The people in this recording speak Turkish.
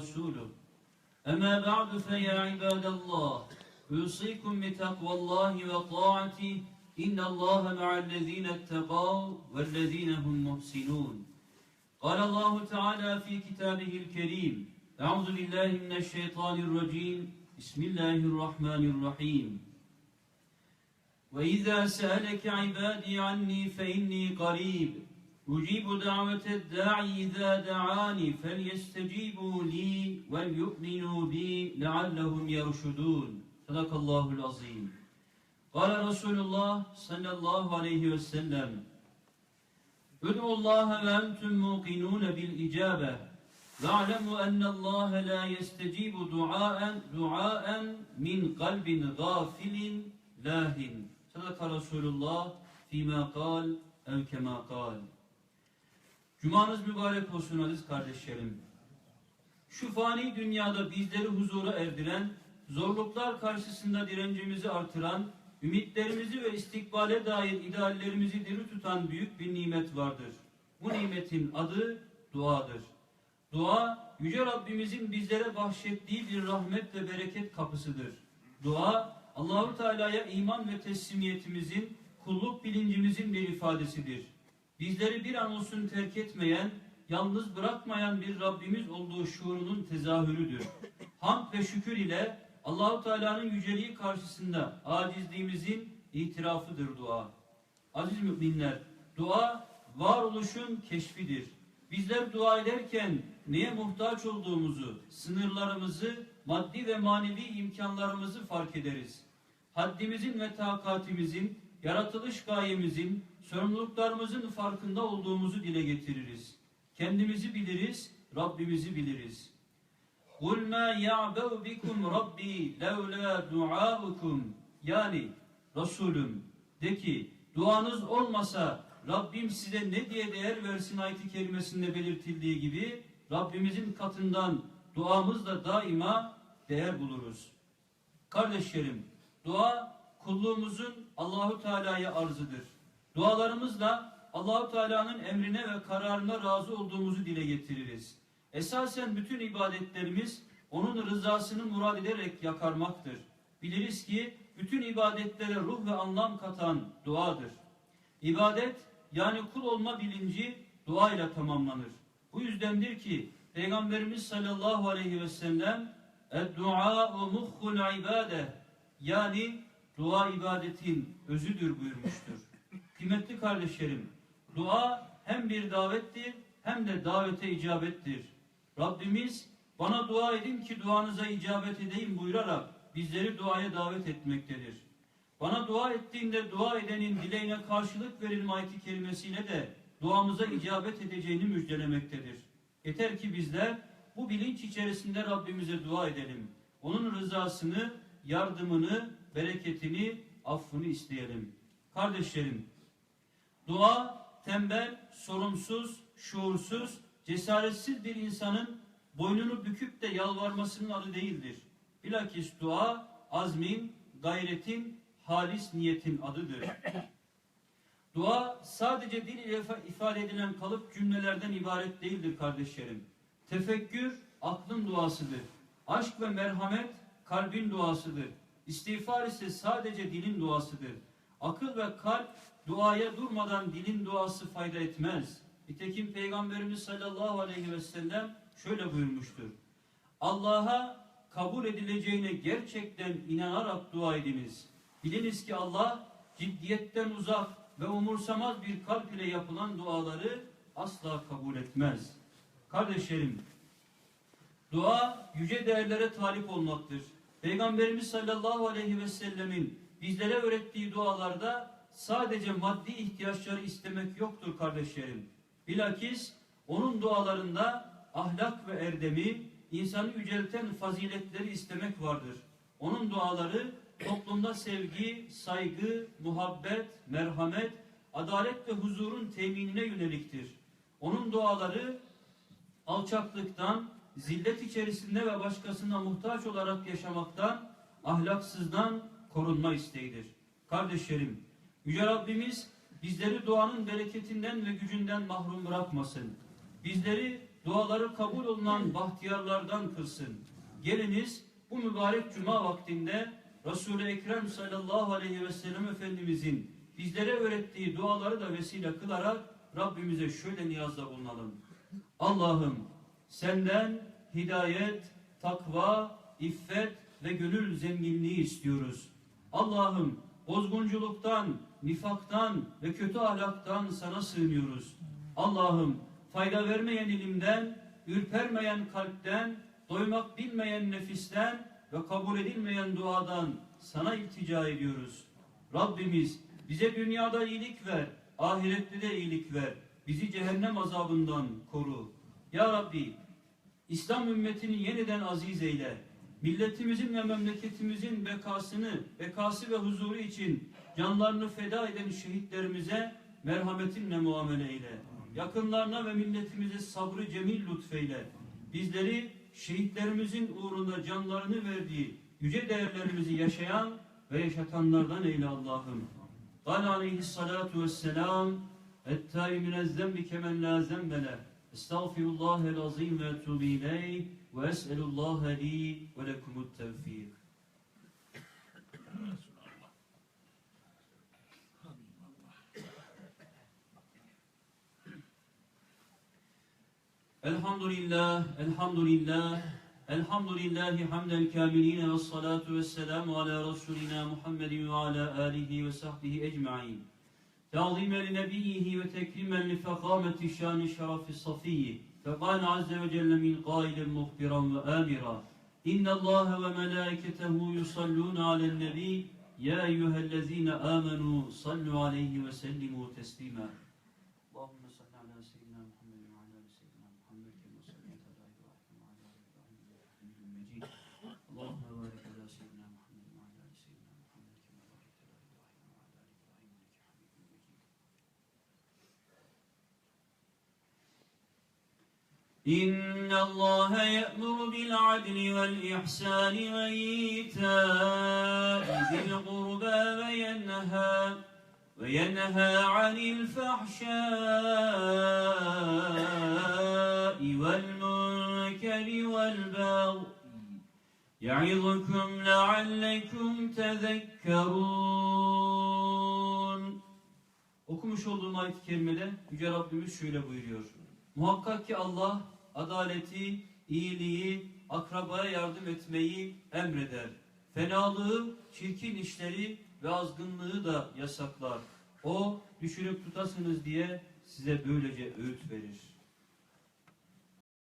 ورسوله أما بعد فيا عباد الله أوصيكم بتقوى الله وطاعته إن الله مع الذين اتقوا والذين هم محسنون. قال الله تعالى في كتابه الكريم أعوذ بالله من الشيطان الرجيم. بسم الله الرحمن الرحيم. وإذا سألك عبادي عني فإني قريب. أجيب دعوة الداعي إذا دعاني فليستجيبوا لي وليؤمنوا بي لعلهم يرشدون. صدق الله العظيم. قال رسول الله صلى الله عليه وسلم ادعوا الله وأنتم موقنون بالإجابة. واعلموا أن الله لا يستجيب دعاء دعاء من قلب غافل لاهٍ. صدق رسول الله فيما قال ev kema kal. Cumanız mübarek olsun aziz kardeşlerim. Şu fani dünyada bizleri huzura erdiren, zorluklar karşısında direncimizi artıran, ümitlerimizi ve istikbale dair ideallerimizi diri tutan büyük bir nimet vardır. Bu nimetin adı duadır. Dua, Yüce Rabbimizin bizlere bahşettiği bir rahmet ve bereket kapısıdır. Dua, Allahu Teala'ya iman ve teslimiyetimizin, kulluk bilincimizin bir ifadesidir. Bizleri bir an olsun terk etmeyen, yalnız bırakmayan bir Rabbimiz olduğu şuurunun tezahürüdür. Hamd ve şükür ile Allahu Teala'nın yüceliği karşısında acizliğimizin itirafıdır dua. Aziz müminler, dua varoluşun keşfidir. Bizler dua ederken neye muhtaç olduğumuzu, sınırlarımızı, maddi ve manevi imkanlarımızı fark ederiz. Haddimizin ve takatimizin, yaratılış gayemizin, sorumluluklarımızın farkında olduğumuzu dile getiririz. Kendimizi biliriz, Rabbimizi biliriz. قُلْ مَا يَعْبَوْ بِكُمْ رَبِّي لَوْلَا دُعَاءُكُمْ Yani Resulüm de ki duanız olmasa Rabbim size ne diye değer versin ayet-i kerimesinde belirtildiği gibi Rabbimizin katından duamızla daima değer buluruz. Kardeşlerim, dua kulluğumuzun Allahu Teala'ya arzıdır. Dualarımızla Allahu Teala'nın emrine ve kararına razı olduğumuzu dile getiririz. Esasen bütün ibadetlerimiz onun rızasını murad ederek yakarmaktır. Biliriz ki bütün ibadetlere ruh ve anlam katan duadır. İbadet yani kul olma bilinci dua ile tamamlanır. Bu yüzdendir ki Peygamberimiz sallallahu aleyhi ve sellem "Dua muhkul ibade" yani dua ibadetin özüdür buyurmuştur. Kıymetli kardeşlerim, dua hem bir davettir hem de davete icabettir. Rabbimiz bana dua edin ki duanıza icabet edeyim buyurarak bizleri duaya davet etmektedir. Bana dua ettiğinde dua edenin dileğine karşılık verilme ayeti kelimesiyle de duamıza icabet edeceğini müjdelemektedir. Yeter ki bizler bu bilinç içerisinde Rabbimize dua edelim. Onun rızasını, yardımını, bereketini, affını isteyelim. Kardeşlerim, dua tembel, sorumsuz, şuursuz, cesaretsiz bir insanın boynunu büküp de yalvarmasının adı değildir. Bilakis dua azmin, gayretin, halis niyetin adıdır. Dua sadece dil ile ifade edilen kalıp cümlelerden ibaret değildir kardeşlerim. Tefekkür aklın duasıdır. Aşk ve merhamet kalbin duasıdır. İstiğfar ise sadece dilin duasıdır. Akıl ve kalp duaya durmadan dilin duası fayda etmez. Nitekim Peygamberimiz sallallahu aleyhi ve sellem şöyle buyurmuştur. Allah'a kabul edileceğine gerçekten inanarak dua ediniz. Biliniz ki Allah ciddiyetten uzak ve umursamaz bir kalp ile yapılan duaları asla kabul etmez. Kardeşlerim, dua yüce değerlere talip olmaktır. Peygamberimiz sallallahu aleyhi ve sellemin bizlere öğrettiği dualarda sadece maddi ihtiyaçları istemek yoktur kardeşlerim. Bilakis onun dualarında ahlak ve erdemi, insanı yücelten faziletleri istemek vardır. Onun duaları toplumda sevgi, saygı, muhabbet, merhamet, adalet ve huzurun teminine yöneliktir. Onun duaları alçaklıktan, zillet içerisinde ve başkasına muhtaç olarak yaşamaktan, ahlaksızdan korunma isteğidir. Kardeşlerim, Yüce Rabbimiz bizleri duanın bereketinden ve gücünden mahrum bırakmasın. Bizleri duaları kabul olunan bahtiyarlardan kılsın. Geliniz bu mübarek cuma vaktinde Resul-i Ekrem sallallahu aleyhi ve sellem Efendimizin bizlere öğrettiği duaları da vesile kılarak Rabbimize şöyle niyazda bulunalım. Allah'ım senden hidayet, takva, iffet ve gönül zenginliği istiyoruz. Allah'ım bozgunculuktan, nifaktan ve kötü ahlaktan sana sığınıyoruz. Allah'ım fayda vermeyen ilimden, ürpermeyen kalpten, doymak bilmeyen nefisten ve kabul edilmeyen duadan sana iltica ediyoruz. Rabbimiz bize dünyada iyilik ver, ahirette de iyilik ver. Bizi cehennem azabından koru. Ya Rabbi, İslam ümmetini yeniden aziz eyle milletimizin ve memleketimizin bekasını, bekası ve huzuru için canlarını feda eden şehitlerimize merhametinle muamele eyle. Yakınlarına ve milletimize sabrı cemil lütfeyle. Bizleri şehitlerimizin uğrunda canlarını verdiği yüce değerlerimizi yaşayan ve yaşatanlardan eyle Allah'ım. Kal aleyhissalatu vesselam Ettâi minez zembi kemen la zembele استغفر الله العظيم واتوب إليه وأسأل الله لي ولكم التوفيق. الحمد لله الحمد لله الحمد لله حمد الكاملين والصلاة والسلام على رسولنا محمد وعلى آله وصحبه أجمعين تعظيما لنبيه وتكريما لفخامة شان الشرف الصفي فقال عز وجل من قائل مخبرا وآمرا إن الله وملائكته يصلون على النبي يا أيها الذين آمنوا صلوا عليه وسلموا تسليما. إن الله يأمر بالعدل والإحسان وإيتاء ذي القربى وينهى وينهى عن الفحشاء والمنكر والبغي يعظكم لعلكم تذكرون Okumuş olduğum ayet-i kerimede Yüce Rabbimiz şöyle buyuruyor. Muhakkak ki Allah adaleti, iyiliği, akrabaya yardım etmeyi emreder. Fenalığı, çirkin işleri ve azgınlığı da yasaklar. O düşünüp tutasınız diye size böylece öğüt verir.